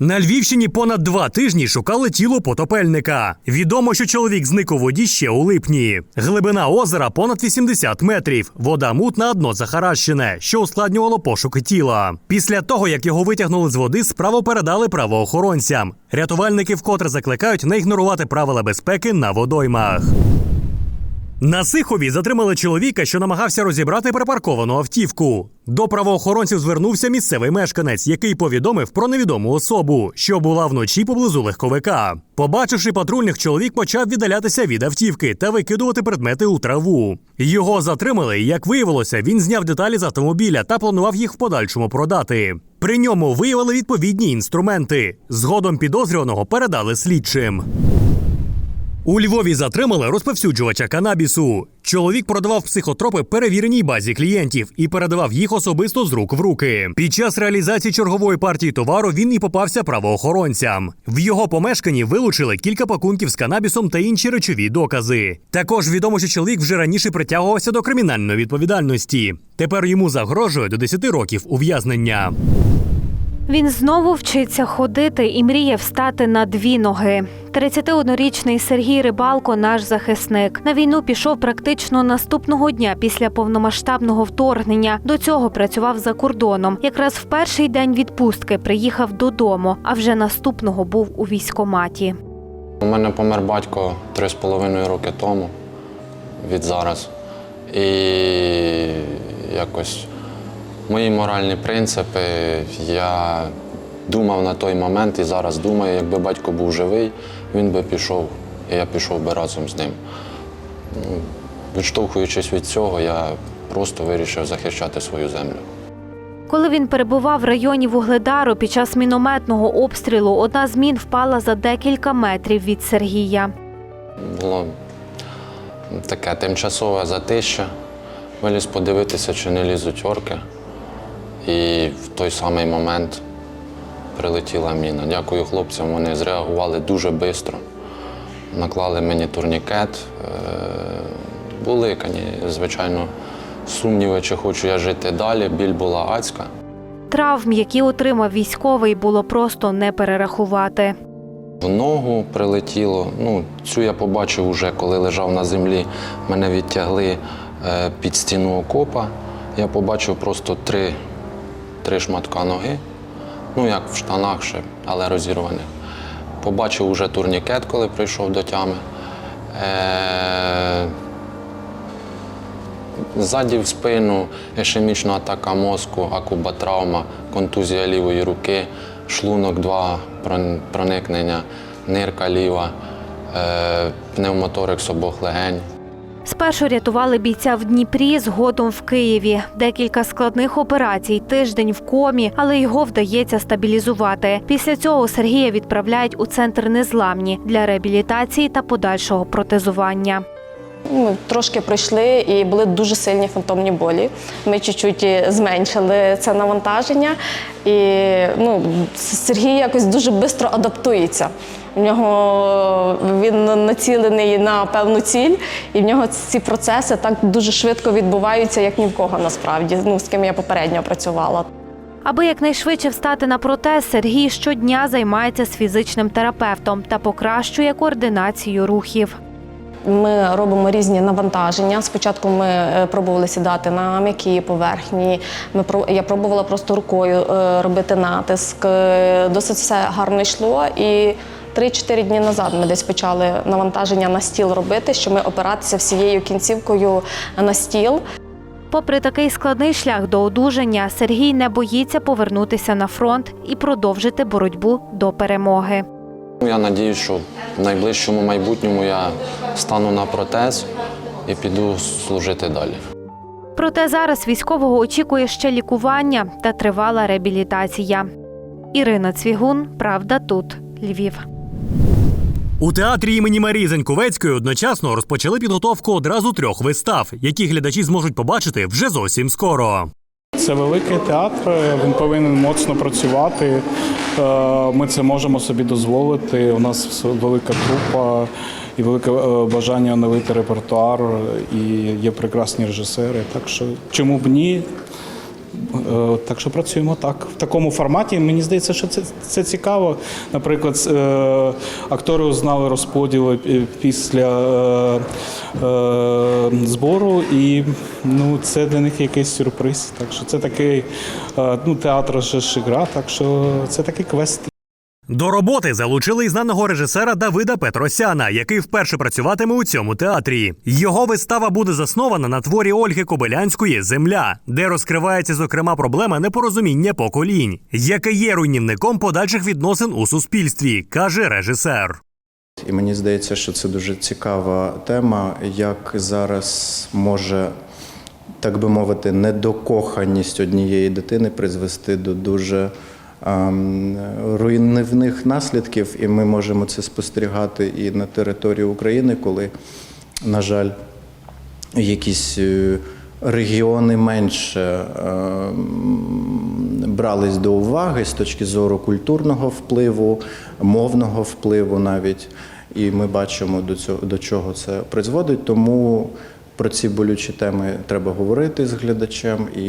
На Львівщині понад два тижні шукали тіло потопельника. Відомо, що чоловік зник у воді ще у липні. Глибина озера понад 80 метрів. Вода мутна, дно захаращене, що ускладнювало пошуки тіла. Після того, як його витягнули з води, справу передали правоохоронцям. Рятувальники вкотре закликають не ігнорувати правила безпеки на водоймах. На Сихові затримали чоловіка, що намагався розібрати припарковану автівку. До правоохоронців звернувся місцевий мешканець, який повідомив про невідому особу, що була вночі поблизу легковика. Побачивши патрульних, чоловік почав віддалятися від автівки та викидувати предмети у траву. Його затримали. і, Як виявилося, він зняв деталі з автомобіля та планував їх в подальшому продати. При ньому виявили відповідні інструменти. Згодом підозрюваного передали слідчим. У Львові затримали розповсюджувача канабісу. Чоловік продавав психотропи перевіреній базі клієнтів і передавав їх особисто з рук в руки. Під час реалізації чергової партії товару він і попався правоохоронцям. В його помешканні вилучили кілька пакунків з канабісом та інші речові докази. Також відомо, що чоловік вже раніше притягувався до кримінальної відповідальності. Тепер йому загрожує до 10 років ув'язнення. Він знову вчиться ходити і мріє встати на дві ноги. 31-річний Сергій Рибалко, наш захисник. На війну пішов практично наступного дня після повномасштабного вторгнення. До цього працював за кордоном. Якраз в перший день відпустки приїхав додому, а вже наступного був у військкоматі. У мене помер батько три з половиною роки тому від зараз. І якось мої моральні принципи я думав на той момент і зараз думаю, якби батько був живий, він би пішов, і я пішов би разом з ним. Відштовхуючись від цього, я просто вирішив захищати свою землю. Коли він перебував в районі Вугледару під час мінометного обстрілу, одна з мін впала за декілька метрів від Сергія. Було таке тимчасове затища. Виліз подивитися, чи не лізуть орки. І в той самий момент прилетіла міна. Дякую хлопцям, вони зреагували дуже швидко. Наклали мені турнікет. Е, Були, звичайно, сумніви, чи хочу я жити далі. Біль була адська. Травм, які отримав військовий, було просто не перерахувати. В ногу прилетіло. Ну, цю я побачив уже, коли лежав на землі. Мене відтягли е, під стіну окопа. Я побачив просто три, три шматка ноги. Ну, як в штанах ще, але розірваних. Побачив уже турнікет, коли прийшов до тями. Е, Ззаді в спину ішемічна атака мозку, акубатравма, контузія лівої руки, шлунок, два проникнення, нирка ліва, е, пневмоторикс обох легень. Спершу рятували бійця в Дніпрі, згодом в Києві. Декілька складних операцій, тиждень в комі, але його вдається стабілізувати. Після цього Сергія відправляють у центр незламні для реабілітації та подальшого протезування. Ми трошки пройшли і були дуже сильні фантомні болі. Ми чуть-чуть зменшили це навантаження. І ну, Сергій якось дуже швидко адаптується. В нього він націлений на певну ціль, і в нього ці процеси так дуже швидко відбуваються, як ні в кого насправді, ну, з ким я попередньо працювала. Аби якнайшвидше встати на протез, Сергій щодня займається з фізичним терапевтом та покращує координацію рухів. Ми робимо різні навантаження. Спочатку ми е, пробували сідати на м'які поверхні. Ми я пробувала просто рукою е, робити натиск. Е, Досить все гарно йшло. І 3-4 дні назад ми десь почали навантаження на стіл робити, що ми опиратися всією кінцівкою на стіл. Попри такий складний шлях до одужання, Сергій не боїться повернутися на фронт і продовжити боротьбу до перемоги. Я сподіваюся, що в найближчому майбутньому я стану на протез і піду служити далі. Проте зараз військового очікує ще лікування та тривала реабілітація. Ірина Цвігун, Правда тут, Львів. У театрі імені Марії Заньковецької одночасно розпочали підготовку одразу трьох вистав, які глядачі зможуть побачити вже зовсім скоро. Це великий театр, він повинен моцно працювати. Е, Ми це можемо собі дозволити. У нас велика трупа і велике е, бажання оновити репертуар, і є прекрасні режисери. Так що чому б ні? Е, Так що працюємо так в такому форматі. Мені здається, що це, це цікаво. Наприклад, е, актори узнали розподіли після е, збору, і ну, це для них якийсь сюрприз. Так що це такий ну, театр ж гра, так що це такий квест. До роботи залучили й знаного режисера Давида Петросяна, який вперше працюватиме у цьому театрі. Його вистава буде заснована на творі Ольги Кобилянської Земля, де розкривається зокрема проблема непорозуміння поколінь, яке є руйнівником подальших відносин у суспільстві, каже режисер. І мені здається, що це дуже цікава тема, як зараз може, так би мовити, недокоханість однієї дитини призвести до дуже руйнівних наслідків, і ми можемо це спостерігати і на території України, коли, на жаль, якісь е, регіони менше ем, брались до уваги з точки зору культурного впливу, мовного впливу навіть. І ми бачимо до цього до чого це призводить. Тому про ці болючі теми треба говорити з глядачем. І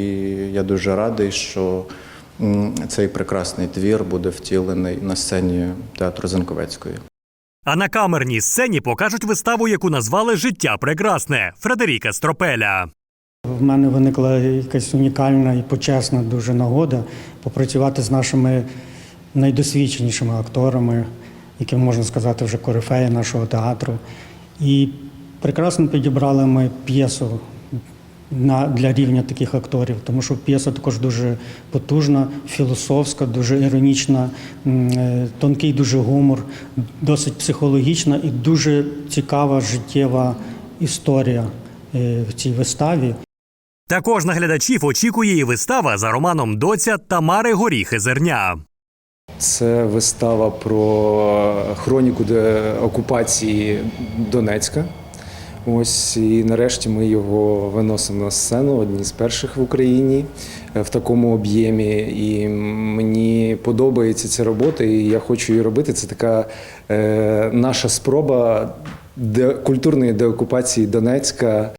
я дуже радий, що цей прекрасний твір буде втілений на сцені театру Занковецької. А на камерній сцені покажуть виставу, яку назвали Життя прекрасне Фредеріка Стропеля. В мене виникла якась унікальна і почесна дуже нагода попрацювати з нашими найдосвідченішими акторами, які можна сказати вже корифеї нашого театру. І прекрасно підібрали ми п'єсу на, для рівня таких акторів, тому що п'єса також дуже потужна, філософська, дуже іронічна, е, тонкий дуже гумор, досить психологічна і дуже цікава життєва історія е, в цій виставі. Також на глядачів очікує і вистава за романом Доця Тамари Горіхи Зерня. Це вистава про хроніку окупації Донецька. Ось і нарешті ми його виносимо на сцену, одні з перших в Україні е, в такому об'ємі. І мені подобається ця робота, і я хочу її робити. Це така е, наша спроба де, культурної деокупації Донецька.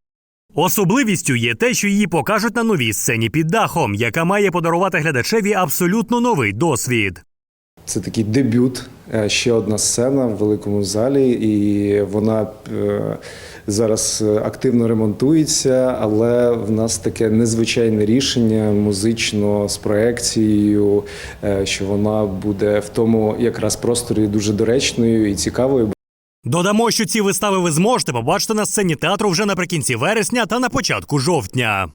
Особливістю є те, що її покажуть на новій сцені під дахом, яка має подарувати глядачеві абсолютно новий досвід. Це такий дебют, е, ще одна сцена в великому залі, і вона е, зараз е, активно ремонтується, але в нас таке незвичайне рішення музично з проекцією, е, що вона буде в тому якраз просторі дуже доречною і цікавою. Додамо, що ці вистави ви зможете побачити на сцені театру вже наприкінці вересня та на початку жовтня.